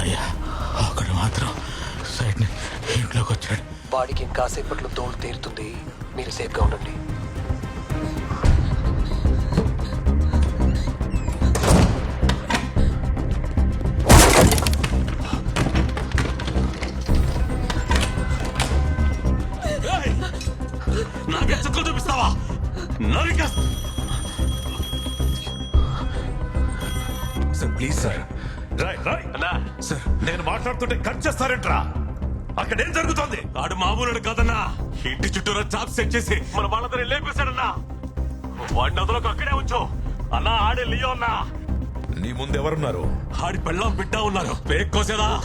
అయ్యా అక్కడ మాత్రం సైడ్ని ఇంట్లోకి వచ్చాడు. వాడికి ఇంకాసేపట్లో తోడు తీరుతుంది. మీరు సేఫ్గా ఉండండి. Please sir. సార్ నేను మాట్లాడుతుంటే కట్ చేస్తారేంట్రా? అక్కడ ఏం జరుగుతోంది? ఆడు మామూలుడు కాదన్నా. ఇంటి చుట్టూరా చాప్ సెట్ చేసి మన వాళ్ళందరినీ లేపేశాడన్నా. వాడిని అదలకు అక్కడే ఉంచు. అన్నా ఆడే లియో అన్నా. నీ ముందు ఎవరున్నారు? ఆడి పెళ్ళం బిడ్డ ఉన్నారు. పేక్ కోసేదా?